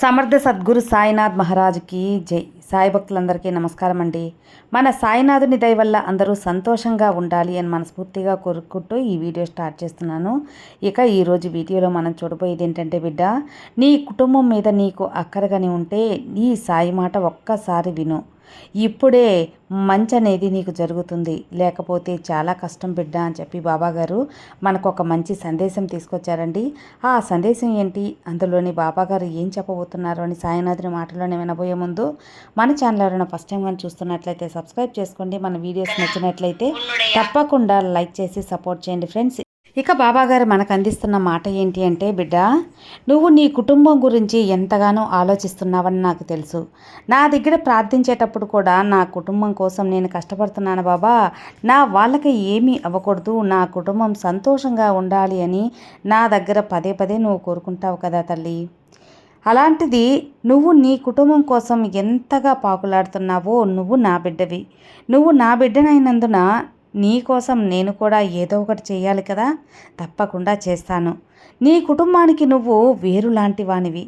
సమర్థ సద్గురు సాయినాథ్ మహారాజుకి జై. సాయి భక్తులందరికీ నమస్కారం అండి. మన సాయినాథుని దయ వల్ల అందరూ సంతోషంగా ఉండాలి అని మనస్ఫూర్తిగా కోరుకుంటూ ఈ వీడియో స్టార్ట్ చేస్తున్నాను. ఇక ఈరోజు వీడియోలో మనం చూడబోయేది ఏంటంటే బిడ్డ నీ కుటుంబం మీద నీకు అక్కరగాని ఉంటే నీ సాయి మాట ఒక్కసారి విను. ఇప్పుడే మంచి అనేది నీకు జరుగుతుంది. లేకపోతే చాలా కష్టం బిడ్డ అని చెప్పి బాబాగారు మనకు ఒక మంచి సందేశం తీసుకొచ్చారండి. ఆ సందేశం ఏంటి? అందులోని బాబాగారు ఏం చెప్పబోతున్నారు అని సాయినాథుని మాటలోనే వినబోయే ముందు మన ఛానల్ ఎవరైనా ఫస్ట్ టైం కానీ చూస్తున్నట్లయితే సబ్స్క్రైబ్ చేసుకోండి. మన వీడియోస్ నచ్చినట్లయితే తప్పకుండా లైక్ చేసి సపోర్ట్ చేయండి ఫ్రెండ్స్. ఇక బాబాగారు మనకు అందిస్తున్న మాట ఏంటి అంటే బిడ్డ నువ్వు నీ కుటుంబం గురించి ఎంతగానో ఆలోచిస్తున్నావని నాకు తెలుసు. నా దగ్గర ప్రార్థించేటప్పుడు కూడా నా కుటుంబం కోసం నేను కష్టపడుతున్నాను బాబా. నా వాళ్ళకి ఏమీ అవ్వకూడదు. నా కుటుంబం సంతోషంగా ఉండాలి అని నా దగ్గర పదే పదే నువ్వు కోరుకుంటావు కదా తల్లి. అలాంటిది నువ్వు నీ కుటుంబం కోసం ఎంతగా పాకులాడుతున్నావో నువ్వు నా బిడ్డవి. నువ్వు నా బిడ్డనైనందున నీ కోసం నేను కూడా ఏదో ఒకటి చేయాలి కదా? తప్పకుండా చేస్తాను. నీ కుటుంబానికి నువ్వు వేరు లాంటి వానివి.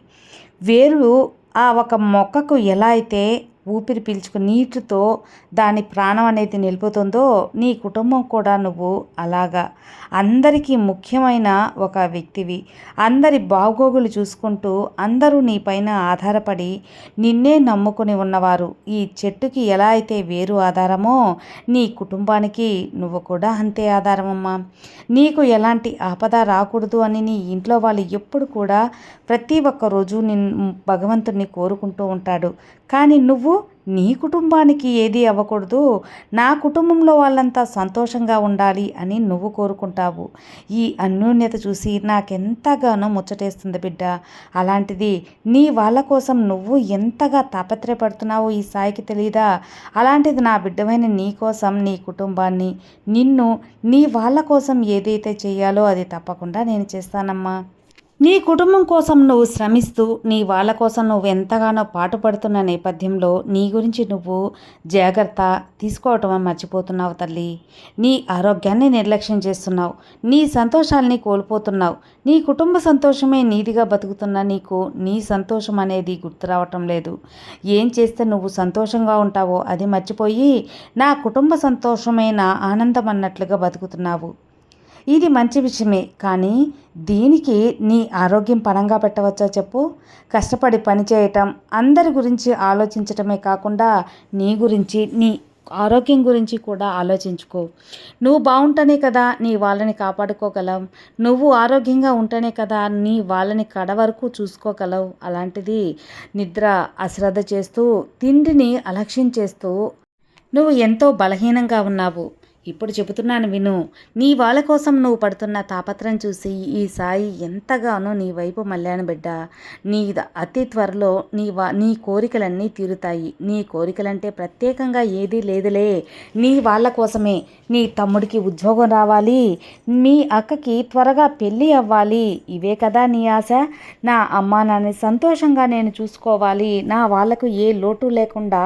వేరు ఆ ఒక మొక్కకు ఎలా అయితే ఊపిరి పీల్చుకుని నీటితో దాని ప్రాణం అనేది నిలుపుతుందో నీ కుటుంబం కూడా నువ్వు అలాగా. అందరికీ ముఖ్యమైన ఒక వ్యక్తివి. అందరి బాగోగులు చూసుకుంటూ అందరూ నీ పైన ఆధారపడి నిన్నే నమ్ముకుని ఉన్నవారు. ఈ చెట్టుకి ఎలా అయితే వేరు ఆధారమో నీ కుటుంబానికి నువ్వు కూడా అంతే ఆధారమమ్మా. నీకు ఎలాంటి ఆపద రాకూడదు అని నీ ఇంట్లో వాళ్ళు ఎప్పుడు కూడా ప్రతి ఒక్క రోజు నిన్ భగవంతుణ్ణి కోరుకుంటూ ఉంటాడు. కానీ నువ్వు నీ కుటుంబానికి ఏది అవ్వకూడదు. నా కుటుంబంలో వాళ్ళంతా సంతోషంగా ఉండాలి అని నువ్వు కోరుకుంటావు. ఈ అన్యోన్యత చూసి నాకెంతగానో ముచ్చటేస్తుంది బిడ్డ. అలాంటిది నీ వాళ్ళ కోసం నువ్వు ఎంతగా తాపత్రయపడుతున్నావో ఈ సాయికి తెలీదా? అలాంటిది నా బిడ్డమైన నీ కోసం నీ కుటుంబాన్ని నిన్ను నీ వాళ్ళ కోసం ఏదైతే చేయాలో అది తప్పకుండా నేను చేస్తానమ్మా. నీ కుటుంబం కోసం నువ్వు శ్రమిస్తూ నీ వాళ్ళ కోసం నువ్వు ఎంతగానో పాటుపడుతున్న నేపథ్యంలో నీ గురించి నువ్వు జాగ్రత్త తీసుకోవటం మర్చిపోతున్నావు తల్లి. నీ ఆరోగ్యాన్ని నిర్లక్ష్యం చేస్తున్నావు. నీ సంతోషాల్ని కోల్పోతున్నావు. నీ కుటుంబ సంతోషమే నీదిగా బతుకుతున్న నీకు నీ సంతోషం అనేది గుర్తు రావటం లేదు. ఏం చేస్తే నువ్వు సంతోషంగా ఉంటావో అది మర్చిపోయి నా కుటుంబ సంతోషమే నా ఆనందం అన్నట్లుగా బతుకుతున్నావు. ఇది మంచి విషయమే కానీ దీనికి నీ ఆరోగ్యం పణంగా పెట్టవచ్చా చెప్పు? కష్టపడి పని చేయటం అందరి గురించి ఆలోచించటమే కాకుండా నీ గురించి నీ ఆరోగ్యం గురించి కూడా ఆలోచించుకో. నువ్వు బాగుంటేనే కదా నీ వాళ్ళని కాపాడుకోగలవు నువ్వు ఆరోగ్యంగా ఉంటేనే కదా నీ వాళ్ళని కడ వరకు చూసుకోగలవు. అలాంటిది నిద్ర అశ్రద్ధ చేస్తూ తిండిని అలక్ష్యం చేస్తూ నువ్వు ఎంతో బలహీనంగా ఉన్నావు. ఇప్పుడు చెబుతున్నాను విను నీ వాళ్ళ కోసం నువ్వు పడుతున్న తాపత్రం చూసి ఈ సాయి ఎంతగానో నీ వైపు మళ్ళాను బిడ్డ. నీ అతి త్వరలో నీ వా నీ కోరికలన్నీ తీరుతాయి. నీ కోరికలంటే ప్రత్యేకంగా ఏదీ లేదులే. నీ వాళ్ళ కోసమే నీ తమ్ముడికి ఉద్యోగం రావాలి. మీ అక్కకి త్వరగా పెళ్ళి అవ్వాలి. ఇవే కదా నీ ఆశ? నా అమ్మా నాన్న సంతోషంగా నేను చూసుకోవాలి. నా వాళ్ళకు ఏ లోటు లేకుండా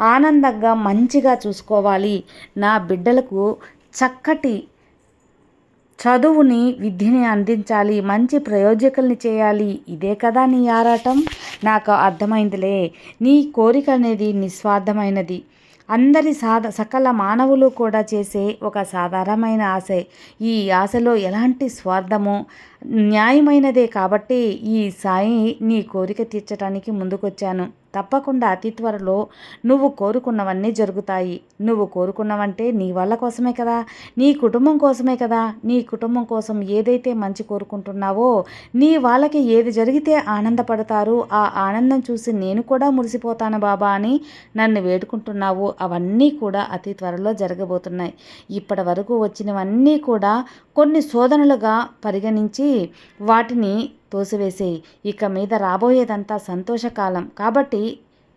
ఆనందంగా మంచిగా చూసుకోవాలి. నా బిడ్డలకు చక్కటి చదువుని విద్యని అందించాలి మంచి ప్రయోజకుల్ని చేయాలి. ఇదే కదా నీ ఆరాటం? నాకు అర్థమైందిలే. నీ కోరిక అనేది నిస్వార్థమైనది. అందరి సాధ సకల మానవులు కూడా చేసే ఒక సాధారణమైన ఆశ. ఈ ఆశలో ఎలాంటి స్వార్థము న్యాయమైనదే కాబట్టి ఈ సాయి నీ కోరిక తీర్చడానికి ముందుకొచ్చాను. తప్పకుండా అతి త్వరలో నువ్వు కోరుకున్నవన్నీ జరుగుతాయి. నువ్వు కోరుకున్నవంటే నీ వాళ్ళ కోసమే కదా? నీ కుటుంబం కోసమే కదా? నీ కుటుంబం కోసం ఏదైతే మంచి కోరుకుంటున్నావో నీ వాళ్ళకి ఏది జరిగితే ఆనందపడతారు. ఆ ఆనందం చూసి నేను కూడా మురిసిపోతాను బాబా అని నన్ను వేడుకుంటున్నావు. అవన్నీ కూడా అతి త్వరలో జరగబోతున్నాయి. ఇప్పటి వరకు వచ్చినవన్నీ కూడా కొన్ని శోధనలుగా పరిగణించి వాటిని తోసివేసేయి. ఇక మీద రాబోయేదంతా సంతోషకాలం. కాబట్టి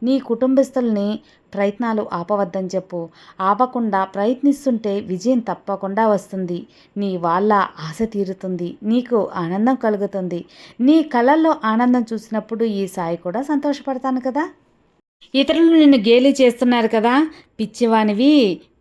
నీ కుటుంబస్తుల్ని ప్రయత్నాలు ఆపవద్దని చెప్పు. ఆపకుండా ప్రయత్నిస్తుంటే విజయం తప్పకుండా వస్తుంది. నీ వాళ్ళ ఆశ తీరుతుంది. నీకు ఆనందం కలుగుతుంది. నీ కళల్లో ఆనందం చూసినప్పుడు ఈ సాయి కూడా సంతోషపడతాను కదా? ఇతరులు నిన్ను గేలి చేస్తున్నారు కదా? పిచ్చివానివి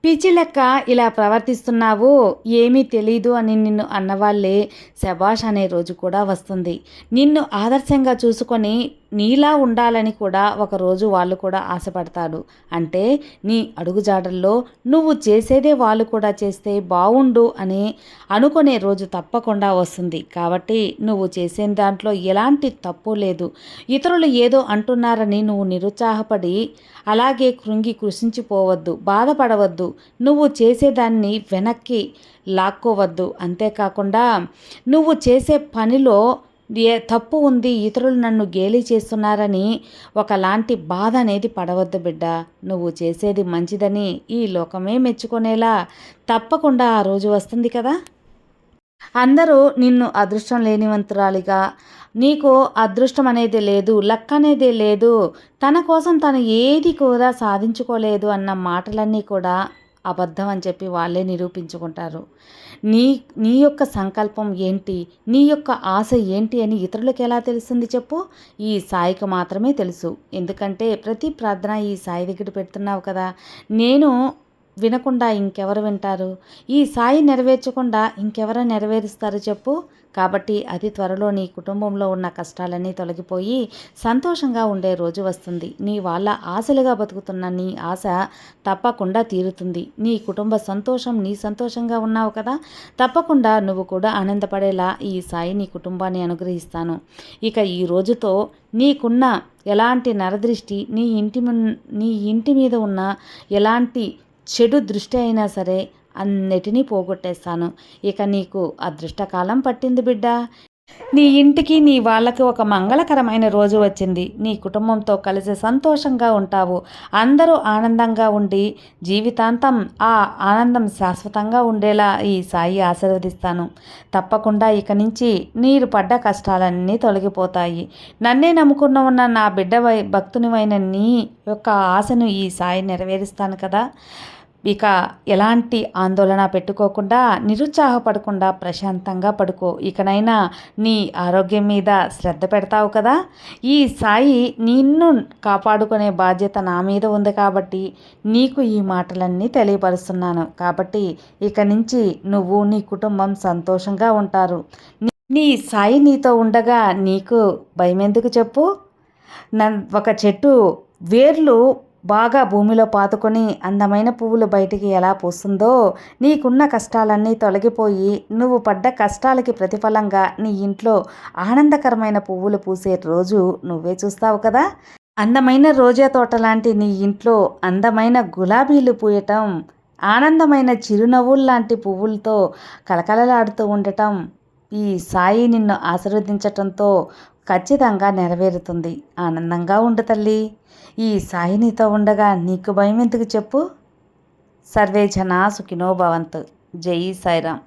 పిచ్చి లెక్క ఇలా ప్రవర్తిస్తున్నావు ఏమీ తెలీదు అని నిన్ను అన్నవాళ్ళే. శబాష్ అనే రోజు కూడా వస్తుంది. నిన్ను ఆదర్శంగా చూసుకొని నీలా ఉండాలని కూడా ఒకరోజు వాళ్ళు కూడా ఆశపడతాడు అంటే నీ అడుగుజాడల్లో నువ్వు చేసేదే వాళ్ళు కూడా చేస్తే బాగుండు అని అనుకునే రోజు తప్పకుండా వస్తుంది. కాబట్టి నువ్వు చేసే దాంట్లో ఎలాంటి తప్పు లేదు. ఇతరులు ఏదో అంటున్నారని నువ్వు నిరుత్సాహపడి అలాగే కృంగి కృషించిపోవద్దు బాధపడవద్దు నువ్వు చేసేదాన్ని వెనక్కి లాక్కోవద్దు. అంతేకాకుండా నువ్వు చేసే పనిలో ఏ తప్పు ఉంది ఇతరులు నన్ను గేలి చేస్తున్నారని ఒకలాంటి బాధ అనేది పడవద్దు బిడ్డ. నువ్వు చేసేది మంచిదని ఈ లోకమే మెచ్చుకునేలా తప్పకుండా ఆ రోజు వస్తుంది కదా. అందరూ నిన్ను అదృష్టం లేనివంతురాలిగా నీకు అదృష్టం అనేది లేదు లక్ అనేది లేదు. తన కోసం తను ఏది కూడా సాధించుకోలేదు అన్న మాటలన్నీ కూడా అబద్ధం అని చెప్పి వాళ్ళే నిరూపించుకుంటారు. నీ నీ యొక్క సంకల్పం ఏంటి? నీ యొక్క ఆశ ఏంటి అని ఇతరులకు ఎలా తెలుస్తుంది చెప్పు? ఈ సాయికి మాత్రమే తెలుసు. ఎందుకంటే ప్రతి ప్రార్థన ఈ సాయి దగ్గర పెడుతున్నావు కదా. నేను వినకుండా ఇంకెవరు వింటారు? ఈ సాయి నెరవేర్చకుండా ఇంకెవరు నెరవేరుస్తారు చెప్పు. కాబట్టి అతి త్వరలో నీ కుటుంబంలో ఉన్న కష్టాలన్నీ తొలగిపోయి సంతోషంగా ఉండే రోజు వస్తుంది. నీ వాళ్ళ ఆశలుగా బతుకుతున్న నీ ఆశ తప్పకుండా తీరుతుంది. నీ కుటుంబ సంతోషం నీ సంతోషంగా ఉన్నావు కదా? తప్పకుండా నువ్వు కూడా ఆనందపడేలా ఈ సాయి నీ కుటుంబాన్ని అనుగ్రహిస్తాను. ఇక ఈ రోజుతో నీకున్న ఎలాంటి నరదృష్టి నీ ఇంటి నీ ఇంటి మీద ఉన్న ఎలాంటి చెడు దృష్టి అయినా సరే అన్నిటినీ పోగొట్టేస్తాను. ఇక నీకు అదృష్టకాలం పట్టింది బిడ్డ. నీ ఇంటికి నీ వాళ్ళకి ఒక మంగళకరమైన రోజు వచ్చింది. నీ కుటుంబంతో కలిసి సంతోషంగా ఉంటావు. అందరూ ఆనందంగా ఉండి జీవితాంతం ఆ ఆనందం శాశ్వతంగా ఉండేలా ఈ సాయి ఆశీర్వదిస్తాను. తప్పకుండా ఇక నుంచి నీరు పడ్డ కష్టాలన్నీ తొలగిపోతాయి. నన్నే నమ్ముకున్న ఉన్న నా బిడ్డ భక్తునివైన నీ యొక్క ఆశను ఈ సాయి నెరవేరుస్తాను కదా. ఇక ఎలాంటి ఆందోళన పెట్టుకోకుండా నిరుత్సాహపడకుండా ప్రశాంతంగా పడుకో. ఇకనైనా నీ ఆరోగ్యం మీద శ్రద్ధ పెడతావు కదా? ఈ సాయి నిన్ను కాపాడుకునే బాధ్యత నా మీద ఉంది కాబట్టి నీకు ఈ మాటలన్నీ తెలియపరుస్తున్నాను. కాబట్టి ఇక నుంచి నువ్వు నీ కుటుంబం సంతోషంగా ఉంటారు. నీ సాయి నీతో ఉండగా నీకు భయం ఎందుకు చెప్పు ఒక చెట్టు వేర్లు బాగా భూమిలో పాతుకొని అందమైన పువ్వులు బయటికి ఎలా పూస్తుందో నీకున్న కష్టాలన్నీ తొలగిపోయి నువ్వు పడ్డ కష్టాలకి ప్రతిఫలంగా నీ ఇంట్లో ఆనందకరమైన పువ్వులు పూసే రోజు నువ్వే చూస్తావు కదా? అందమైన రోజా తోట లాంటి నీ ఇంట్లో అందమైన గులాబీలు పూయటం ఆనందమైన చిరునవ్వుల్లాంటి పువ్వులతో కలకలలాడుతూ ఉండటం ఈ సాయి నిన్ను ఆశీర్వదించటంతో ఖచ్చితంగా నెరవేరుతుంది. ఆనందంగా ఉండు తల్లి. ఈ సాయి నీతో ఉండగా నీకు భయం ఎందుకు చెప్పు? సర్వే జనా సుఖినో భవంతు. జై సాయిరామ్.